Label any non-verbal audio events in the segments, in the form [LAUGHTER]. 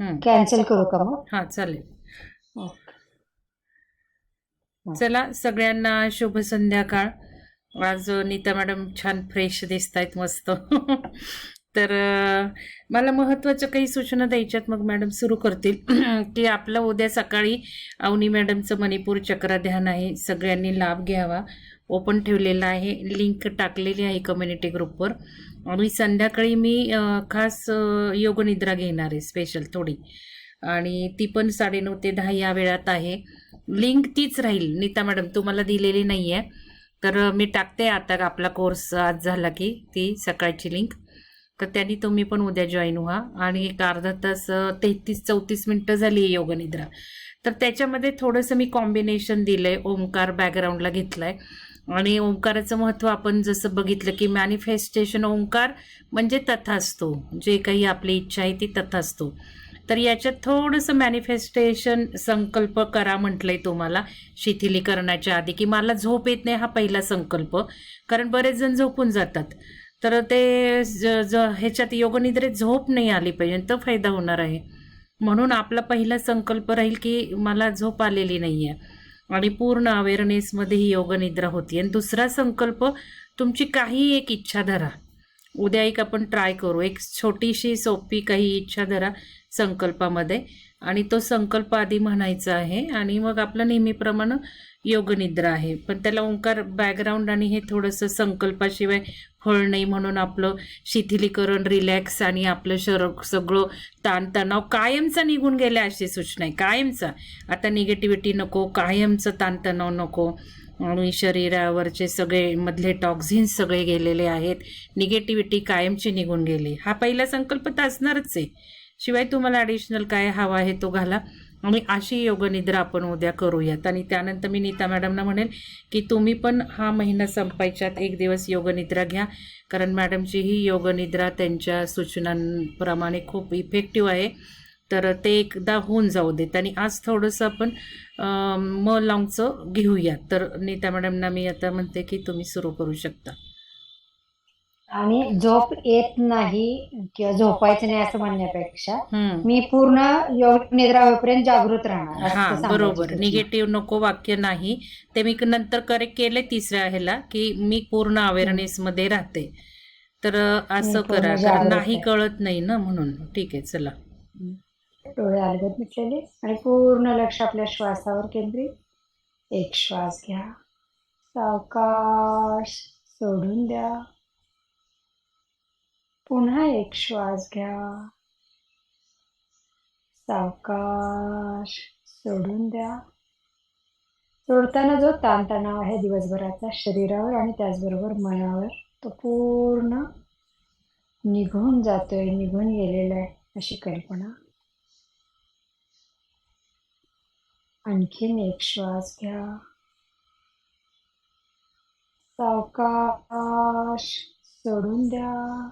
हम्म. कॅन्सल करू का मग? हा चालेल. ओके. चला सगळ्यांना शुभ संध्याकाळ. आज नीता मॅडम छान फ्रेश दिसत आहेत मस्त. [LAUGHS] तर मला महत्त्वाच्या काही सूचना द्यायच्यात मग मॅडम सुरू करतील. [CLEARS THROAT] की आपलं उद्या सकाळी अवनी मॅडमचं मणिपूर चक्र ध्यान आहे. सगळ्यांनी लाभ घ्यावा. ओपन ठेवलेला आहे. लिंक टाकलेली आहे कम्युनिटी ग्रुपवर. आणि संध्याकाळी मी खास योगनिद्रा घेणार आहे स्पेशल थोडी. आणि ती पण साडेनऊ ते दहा या वेळात आहे. लिंक तीच राहील. नीता मॅडम तुम्हाला दिलेली नाही आहे तर मी टाकते आता आपला कोर्स आज झाला की ती सकाळची लिंक तर त्यांनी तुम्ही पण उद्या जॉईन व्हा. आणि एक अर्धा तास तेहतीस चौतीस मिनटं झाली आहे योगनिद्रा. तर त्याच्यामध्ये थोडंसं मी कॉम्बिनेशन दिलं आहे ओंकार बॅकग्राऊंडला घेतला आहे आणि ओंकाराचं महत्त्व आपण जसं बघितलं की मॅनिफेस्टेशन ओंकार म्हणजे तथास्तु. जे काही आपली इच्छा आहे ती तथासतो. तर याच्यात थोडंसं मॅनिफेस्टेशन संकल्प करा म्हटलंय तुम्हाला शिथिलीकरणाच्या आधी की मला झोप येत नाही हा पहिला संकल्प. कारण बरेच जण झोपून जातात. तर ते ज ज ह्याच्यात योगनिद्रेत झोप नाही आली पाहिजे तर फायदा होणार आहे. म्हणून आपला पहिला संकल्प राहील की मला झोप आलेली नाही आहे आणि पूर्ण अवेअरनेसमध्ये ही योगनिद्रा होती. आणि दुसरा संकल्प तुमची काही एक इच्छा धरा. उद्या एक आपण ट्राय करू. एक छोटीशी सोपी काही इच्छा धरा संकल्पामध्ये. आणि तो संकल्प आधी म्हणायचा आहे. आणि मग आपलं नेहमीप्रमाणे योगनिद्रा आहे. पण त्याला ओंकार बॅकग्राऊंड आणि हे थोडंसं संकल्पाशिवाय फळ नाही म्हणून आपलं शिथिलीकरण रिलॅक्स आणि आपलं शर सगळं ताणतणाव कायमचा निघून गेला अशी सूचना आहे. कायमचा. आता निगेटिव्हिटी नको कायमचं ताणतणाव नको. आणि शरीरावरचे सगळे मधले टॉक्झिन्स सगळे गेलेले आहेत. निगेटिव्हिटी कायमची निघून गेली. हा पहिला संकल्प तर असणारच आहे. शिवाय तुम्हाला ॲडिशनल काय हवा आहे तो घाला. आणि अशी योगनिद्रा आपण उद्या करूयात. आणि त्यानंतर मी नीता मॅडमना म्हणेल की तुम्ही पण हा महिना संपायच्यात एक दिवस योगनिद्रा घ्या. कारण मॅडमची ही योगनिद्रा त्यांच्या सूचनांप्रमाणे खूप इफेक्टिव्ह आहे. तर ते एकदा होऊन जाऊ देत. आणि आज थोडंसं आपण म लाँगचं घेऊयात. तर नीता मॅडमना मी आता म्हणते की तुम्ही सुरू करू शकता. आणि झोप येत नाही किंवा झोपायचं नाही असं म्हणण्यापेक्षा. मी पूर्ण योग निद्रा होईपर्यंत जागृत राहणार हा बरोबर. निगेटिव्ह नको वाक्य नाही. ते मी नंतर करेक्ट केले तिसऱ्या ह्याला की मी पूर्ण अवेअरनेस मध्ये राहते. तर असं करा. नाही. कळत नाही ना म्हणून. ठीक आहे चला. डोळे अलगद मिटलेले. आणि पूर्ण लक्ष आपल्या श्वासावर केंद्रित. एक श्वास घ्या. सावकाश सोडून द्या. पुन्हा एक श्वास घ्या. सावकाश सोडून द्या. सोडताना जो ताणतणाव आहे दिवसभराचा शरीरावर आणि त्याचबरोबर मनावर तो पूर्ण निघून जातोय निघून गेलेला आहे अशी कल्पना. आणखीन एक श्वास घ्या. सावकाश सोडून द्या.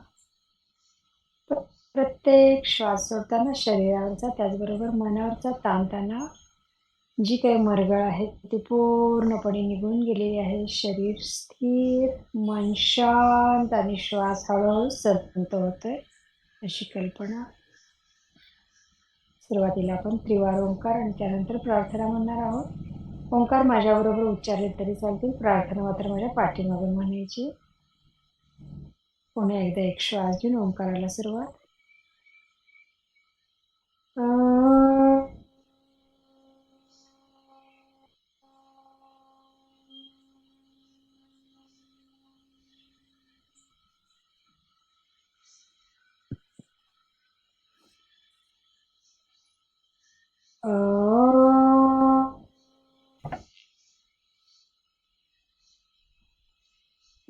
प्रत्येक श्वास सोडताना शरीरावरचा त्याचबरोबर मनावरचा ताणताना जी काही मरगळ आहे ती पूर्णपणे निघून गेलेली आहे. शरीर स्थिर मन शांत आणि श्वास हळूहळू संत होतोय अशी कल्पना. सुरुवातीला आपण त्रिवार ओंकार आणि त्यानंतर प्रार्थना म्हणणार आहोत. ओंकार माझ्याबरोबर उच्चारले तरी चालतील. प्रार्थना मात्र माझ्या पाठीमागून म्हणायची. पुन्हा एकदा एक श्वास घेऊन ओंकाराला सुरुवात.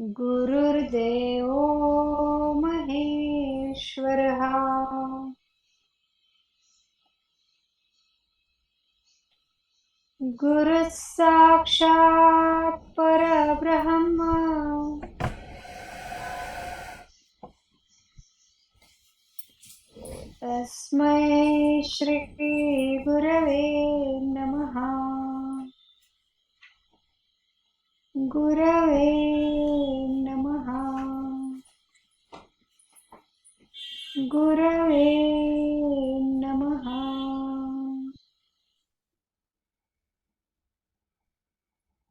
गुरुर्देव महेश्वरः गुरुः साक्षात् परब्रह्म. तस्मै श्री गुरवे नमः। गुरवे नमः। गुरवे नमः।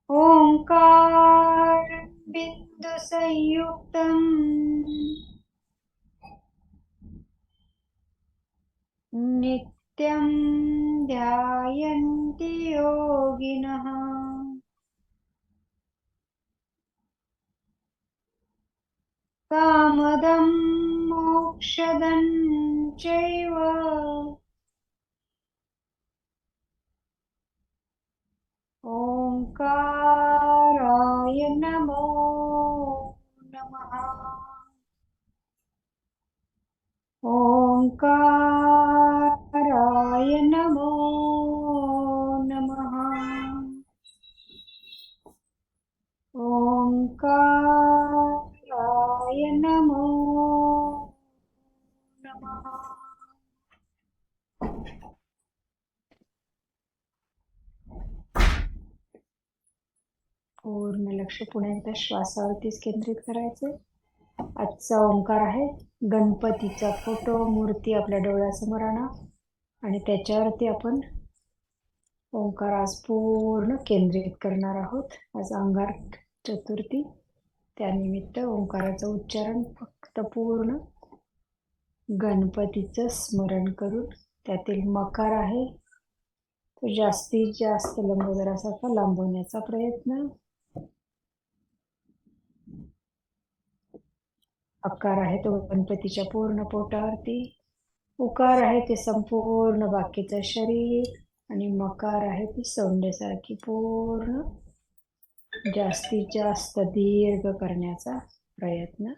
ओङ्कार बिन्दुसंयुक्तम् नित्यं ध्यायन्ति योगिनः। कामदं मोक्षदं चैव। ओङ्काराय नमो नमः। ओङ्काराय ओंकाराय नमो पूर्ण लक्ष पुन्हा एकदा श्वासावरतीच केंद्रित करायचं. आजचा ओंकार आहे गणपतीचा फोटो मूर्ती आपल्या डोळ्यासमोर आणा. आणि त्याच्यावरती आपण ओंकार आज पूर्ण केंद्रित करणार आहोत. आज अंगार चतुर्थी. त्यानिमित्त ओंकाराचं उच्चारण फक्त पूर्ण. गणपतीचं स्मरण करून त्यातील मकार आहे. तो जास्तीत जास्त लंबोदरासारखा लांबवण्याचा प्रयत्न. अकार आहे तो गणपतीच्या पूर्ण पोटावरती. उकार आहे ते संपूर्ण बाकीचं शरीर. आणि मकार आहे ती सोंडेसारखी पूर्ण. जास्तीत जास्त दीर्घ करण्याचा प्रयत्न.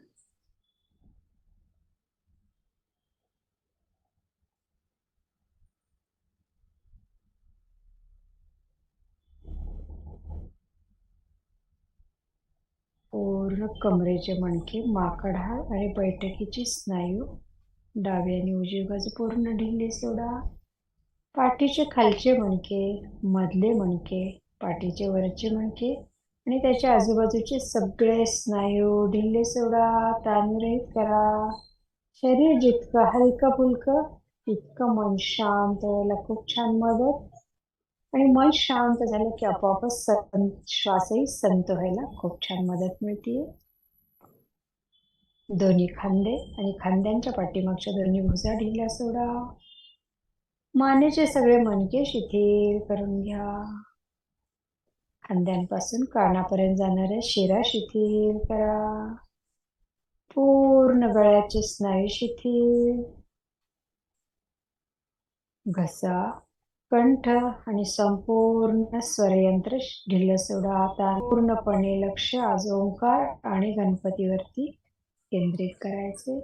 पूर्ण कमरेचे मणके माकड हाड आणि बैठकीची स्नायू. डावी आणि उजवी बाजू पूर्ण ढिल्ली सोडा. पाठीचे खालचे मणके मधले मणके पाठीचे वरचे मणके. आणि त्याच्या आजूबाजूचे सगळे स्नायू ढिल्ले सोडा ताणरहित करा. शरीर जितकं हलकं फुलकं तितकं मन शांत व्हायला खूप छान मदत. आणि मन शांत झालं की आपोआपच सं श्वासही संत व्हायला खूप छान मदत मिळते दोन्ही खांदे आणि खांद्यांच्या पाठीमागच्या दोन्ही भुजा ढिल्या सोडा. मानेचे सगळे मनके शिथिल करून घ्या. खांद्यांपासून कानापर्यंत जाणाऱ्या शिरा शिथिल करा. पूर्ण गळ्याचे स्नायू शिथिल. घसा कंठ आणि संपूर्ण स्वरयंत्र ढिल सोडा. आता पूर्णपणे लक्ष आज ओंकार आणि गणपतीवरती केंद्रित करायचे.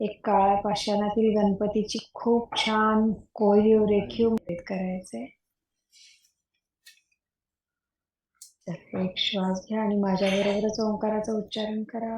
एक काळ्या पाषाणातील गणपतीची खूप छान कोरीव रेखीव करायचे. तर एक श्वास घ्या आणि माझ्या बरोबरच ओंकाराचं उच्चारण करा.